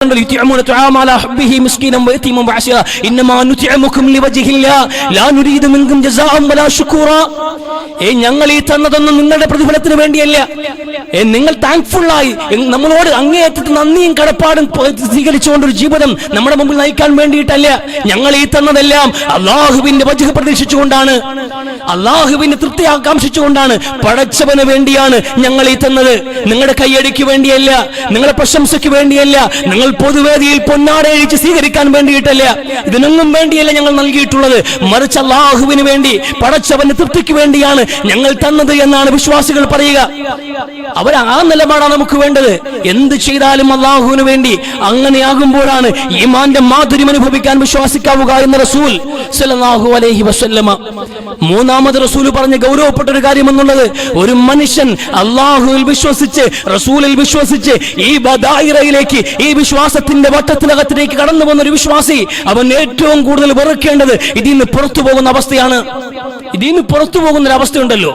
ഉണ്ടല്ലോ, طعام على حبه مسكينا ويتيما وعسيرا انما نطعمكم لوجه الله لا نريد منكم جزاء ولا شكورا ഏ ഞങ്ങൾ ഈ തന്നതൊന്നും നിങ്ങളുടെ പ്രതിഫലത്തിന് വേണ്ടിയല്ല നിങ്ങൾ താങ്ക്ഫുൾ ആയി. നമ്മളോട് അങ്ങേയറ്റത്ത് നന്ദിയും കടപ്പാടും സ്വീകരിച്ചുകൊണ്ടൊരു ജീവിതം നമ്മുടെ മുമ്പിൽ നയിക്കാൻ വേണ്ടിയിട്ടല്ല. ഞങ്ങൾ ഈ തന്നതെല്ലാം അള്ളാഹുവിന്റെ വജഹ് പ്രതീക്ഷിച്ചുകൊണ്ടാണ്. അള്ളാഹുവിന്റെ തൃപ്തി ആകാംക്ഷിച്ചുകൊണ്ടാണ് പടച്ചവന് വേണ്ടിയാണ് ഞങ്ങൾ ഈ തന്നത്. നിങ്ങളുടെ കൈയടിക്ക് വേണ്ടിയല്ല നിങ്ങളുടെ പ്രശംസയ്ക്ക് വേണ്ടിയല്ല നിങ്ങൾ പൊതുവേദിയിൽ പൊന്നാടയഴിച്ച് സ്വീകരിക്കാൻ വേണ്ടിയിട്ടല്ല. ഇതിനൊന്നും വേണ്ടിയല്ല ഞങ്ങൾ നൽകിയിട്ടുള്ളത്. മറിച്ച് അള്ളാഹുവിന് വേണ്ടി പടച്ചവന്റെ തൃപ്തിക്ക് വേണ്ടിയാണ് ഞങ്ങൾ തന്നത് എന്നാണ് വിശ്വാസികൾ പറയുക. അവർ ആ നിലപാടാണ് നമുക്ക് വേണ്ടത്? എന്ത് ചെയ്താലും അള്ളാഹുവിന് വേണ്ടി അങ്ങനെയാകുമ്പോഴാണ് ഈമാന്റെ മാധുര്യം അനുഭവിക്കാൻ വിശ്വാസിക്കാവുക എന്ന റസൂൽ സല്ലല്ലാഹു അലൈഹി വസല്ലമ. മൂന്നാമത് റസൂൽ പറഞ്ഞ ഗൗരവപ്പെട്ട ഒരു കാര്യം എന്നുള്ളത് ഒരു മനുഷ്യൻ അള്ളാഹുവിൽ വിശ്വസിച്ച് റസൂലിൽ വിശ്വസിച്ച് ഈ ബദായിറയിലേക്ക് ഈ വിശ്വാസത്തിന്റെ വട്ടത്തിനകത്തിലേക്ക് കടന്നു വന്ന ഒരു വിശ്വാസി അവൻ ഏറ്റവും കൂടുതൽ വെറുക്കേണ്ടത് ഇതിൽ നിന്ന് പുറത്തു പോകുന്ന അവസ്ഥയാണ്. ഇതിൽ നിന്ന് പുറത്തു പോകുന്ന ഒരു അവസ്ഥയുണ്ടല്ലോ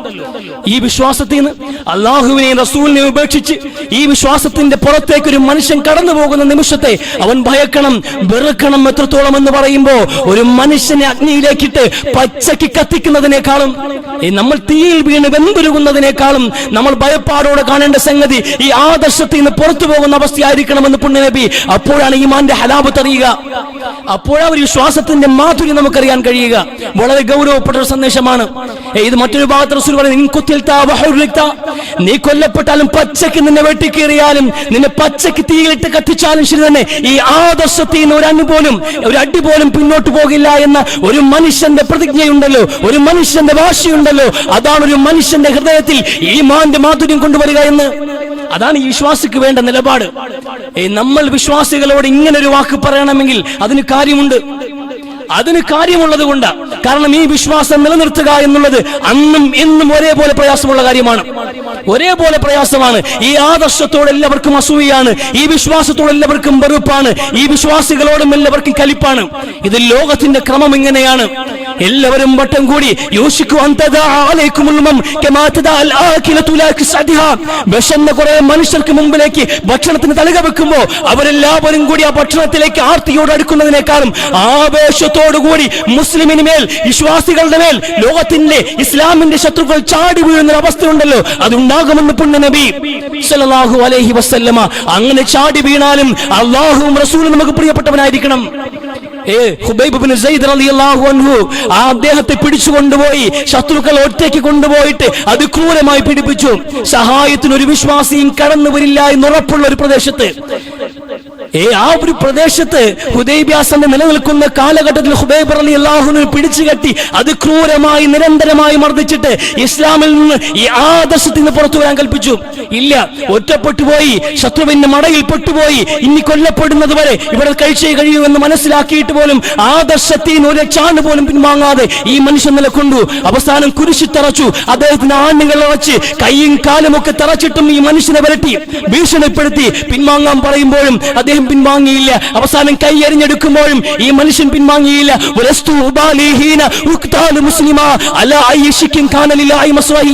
ഈ വിശ്വാസത്തിൽ നിന്ന് അള്ളാഹുവിനെയും റസൂലിനെയും ഉപേക്ഷിച്ച് ഈ വിശ്വാസത്തിന്റെ പുറത്തേക്ക് ഒരു മനുഷ്യൻ കടന്നു പോകുന്ന നിമിഷത്തെ അവൻ ഭയക്കണം വെറുക്കണം എത്രത്തോളം എന്ന് പറയുമ്പോ ഒരു മനുഷ്യനെ അഗ്നിയിലേക്കിട്ട് പച്ചയ്ക്ക് കത്തിക്കുന്നതിനേക്കാളും നമ്മൾ തീയിൽ വീണ് വെന്തുരുകുന്നതിനേക്കാളും നമ്മൾ ഭയപ്പാടോടെ കാണേണ്ട സംഗതി ഈ ആദർശത്തിൽ നിന്ന് പുറത്തു പോകുന്ന അവസ്ഥയായിരിക്കണമെന്ന് പുണ്യനബി അപ്പോഴാണ് ഈമാന്റെ ഹലാബത്ത് അറിയുക. അപ്പോഴാണ് ഒരു വിശ്വാസത്തിന്റെ മാധുര്യം നമുക്കറിയാൻ കഴിയുക. വളരെ ഗൗരവപ്പെട്ട ഒരു സന്ദേശമാണ്. ഇത് മറ്റൊരു ഭാഗത്ത് റസൂൽ പറയുന്നത് നീ കുത്തിൽതാ വഹുരിക്താ." നീ കൊല്ലപ്പെട്ടാലും പച്ചയ്ക്ക് നിന്നെ വെട്ടിക്കേറിയാലും നിന്നെ പച്ചയ്ക്ക് തീയിലിട്ട് കത്തിച്ചാലും ശരി തന്നെ. ഈ ആദർശത്തിൽ നിന്ന് ഒരു അണു പോലും ഒരു അടി പോലും പിന്നോട്ട് പോകില്ല എന്ന ഒരു മനുഷ്യന്റെ പ്രതിജ്ഞയുണ്ടല്ലോ. ഒരു മനുഷ്യന്റെ വാശിയുണ്ടല്ലോ. അതാണ് ഒരു മനുഷ്യന്റെ ഹൃദയത്തിൽ ഈ മാന്റെ മാധുര്യം കൊണ്ടുവരിക എന്ന്. അതാണ് ഈ വിശ്വാസിക്ക് വേണ്ട നിലപാട്. നമ്മൾ വിശ്വാസികളോട് ഇങ്ങനെ ഒരു വാക്ക് പറയണമെങ്കിൽ അതിന് കാര്യമുണ്ട്. അതിന് കാര്യമുള്ളത് കൊണ്ട്. കാരണം ഈ വിശ്വാസം നിലനിർത്തുക എന്നുള്ളത് അന്നും ഇന്നും ഒരേപോലെ പ്രയാസമുള്ള കാര്യമാണ്. ഒരേപോലെ പ്രയാസമാണ്. ഈ ആദർശത്തോട് എല്ലാവർക്കും അസൂയാണ് ഈ വിശ്വാസത്തോട് എല്ലാവർക്കും വെറുപ്പാണ്. ഈ വിശ്വാസികളോടും എല്ലാവർക്കും കലിപ്പാണ്. ഇത് ലോകത്തിന്റെ ക്രമം ഇങ്ങനെയാണ്. എല്ലാവരും വട്ടം കൂടി വിശന്ന കുറെ മനുഷ്യർക്ക് മുമ്പിലേക്ക് ഭക്ഷണത്തിന് തലക വെക്കുമ്പോ അവരെല്ലാവരും കൂടി ആ ഭക്ഷണത്തിലേക്ക് ആർത്തിയോട് അടുക്കുന്നതിനേക്കാളും ആവേശത്തോടുകൂടി മുസ്ലിമിന് മേൽ വിശ്വാസികളുടെ മേൽ ലോകത്തിന്റെ ഇസ്ലാമിന്റെ ശത്രുക്കൾ ചാടി വീഴുന്ന അവസ്ഥയുണ്ടല്ലോ. അതുണ്ടാകുമെന്ന് പുണ്യ നബി സല്ലല്ലാഹു അലൈഹി വസല്ലമ. അങ്ങനെ ചാടി വീണാലും അള്ളാഹുവും റസൂലും നമുക്ക് പ്രിയപ്പെട്ടവനായിരിക്കണം. ആ അദ്ദേഹത്തെ പിടിച്ചു കൊണ്ടുപോയി ശത്രുക്കൾ ഒറ്റയ്ക്ക് കൊണ്ടുപോയിട്ട് അത് ക്രൂരമായി പിടിപ്പിച്ചു സഹായത്തിന് ഒരു വിശ്വാസിയും കടന്നു വരില്ല എന്നുറപ്പുള്ള ഒരു പ്രദേശത്ത്. ഏ ആ ഒരു പ്രദേശത്ത് ഹുദൈബ്യാസന്റെ നിലനിൽക്കുന്ന കാലഘട്ടത്തിൽ ഹുബൈബർ അലി അള്ളാഹുവിനെ പിടിച്ചു കെട്ടി അത് ക്രൂരമായി നിരന്തരമായി മർദ്ദിച്ചിട്ട് ഇസ്ലാമിൽ നിന്ന് ഈ ആദർശത്തിൽ നിന്ന് പുറത്തു വരാൻ കൽപ്പിച്ചു. ഇല്ല ഒറ്റപ്പെട്ടു പോയി ശത്രുവിന്റെ മടയിൽ പെട്ടുപോയി ഇനി കൊല്ലപ്പെടുന്നത് വരെ ഇവിടെ കഴിച്ചേ കഴിയൂ എന്ന് മനസ്സിലാക്കിയിട്ട് പോലും ആദർശത്തിൽ നിന്ന് ഒരു ചാണ് പോലും പിൻവാങ്ങാതെ ഈ മനുഷ്യൻ നിലക്കൊണ്ടു. അവസാനം കുരിശി തറച്ചു അദ്ദേഹത്തിന് ആണ്ണുകൾ അടച്ച് കൈയും കാലും ഒക്കെ തറച്ചിട്ടും ഈ മനുഷ്യനെ വരട്ടി ഭീഷണിപ്പെടുത്തി പിൻവാങ്ങാൻ പറയുമ്പോഴും അദ്ദേഹം പിൻവാങ്ങിയില്ല. അവസാനം കൈ എറിഞ്ഞെടുക്കുമ്പോഴും ഈ മനുഷ്യൻ പിൻവാങ്ങിയില്ല.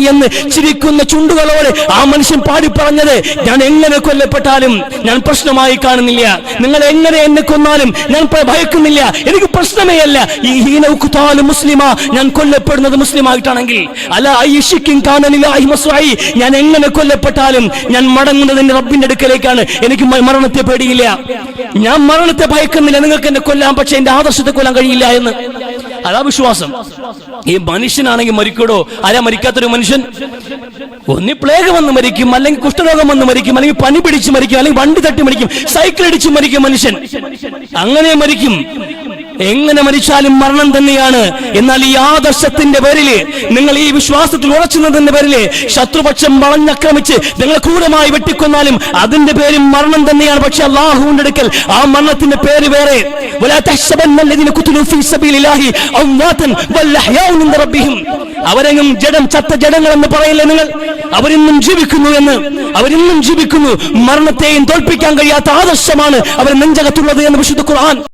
എന്ന് ചിരിക്കുന്ന ചുണ്ടുകളോട് ആ മനുഷ്യൻ പാടി പറഞ്ഞത് ഞാൻ എങ്ങനെ കൊല്ലപ്പെട്ടാലും ഞാൻ പ്രശ്നമായി കാണുന്നില്ല. നിങ്ങൾ എങ്ങനെ എന്നെ കൊന്നാലും ഞാൻ ഭയക്കുന്നില്ല. എനിക്ക് പ്രശ്നമേ അല്ല. ഈ ഹീന ഉക്താലും മുസ്ലിമാ ഞാൻ കൊല്ലപ്പെടുന്നത് മുസ്ലിമായിട്ടാണെങ്കിൽ അല ഐഷിക്കും കാനലിലായി മസ്വഹി ഞാൻ എങ്ങനെ കൊല്ലപ്പെട്ടാലും ഞാൻ മടങ്ങുന്നത് റബ്ബിന്റെ അടുക്കലേക്കാണ്. എനിക്ക് മരണത്തെ പേടിയില്ല. ഞാൻ മരണത്തെ ഭയക്കുന്നില്ല. നിങ്ങൾക്ക് എന്നെ കൊല്ലാം പക്ഷെ എന്റെ ആദർശത്തെ കൊല്ലാൻ കഴിയില്ല എന്ന്. അതാ വിശ്വാസം. ഈ മനുഷ്യനാണെങ്കിൽ മരിക്കടോ ആരാ മരിക്കാത്തൊരു മനുഷ്യൻ? ഒന്നി പ്ലേഗ് വന്ന് മരിക്കും അല്ലെങ്കിൽ കുഷ്ഠരോഗം വന്ന് മരിക്കും അല്ലെങ്കിൽ പനി പിടിച്ച് മരിക്കും അല്ലെങ്കിൽ വണ്ടി തട്ടി മരിക്കും സൈക്കിൾ അടിച്ച് മരിക്കും മനുഷ്യൻ. അങ്ങനെ മരിക്കും. എങ്ങനെ മരിച്ചാലും മരണം തന്നെയാണ്. എന്നാൽ ഈ ആദർശത്തിന്റെ പേരിൽ നിങ്ങൾ ഈ വിശ്വാസത്തിൽ ഉറച്ചുന്നതിന്റെ പേരിൽ ശത്രുപക്ഷം വളഞ്ഞക്രമിച്ച് നിങ്ങൾ ക്രൂരമായി വെട്ടിക്കൊന്നാലും അതിന്റെ പേരും മരണം തന്നെയാണ്. പക്ഷെ അള്ളാഹുവിന്റെ അടുക്കൽ ആ മരണത്തിന്റെ പേര് വേറെ. അവരെങ്ങും ജഡം ചത്ത ജഡങ്ങൾ എന്ന് പറയില്ലേ നിങ്ങൾ? അവരിന്നും ജീവിക്കുന്നു എന്ന്. അവരിന്നും ജീവിക്കുന്നു. മരണത്തെയും തോൽപ്പിക്കാൻ കഴിയാത്ത ആദർശമാണ് അവർ നെഞ്ചകത്തുള്ളത് എന്ന് വിശുദ്ധ ഖുർആൻ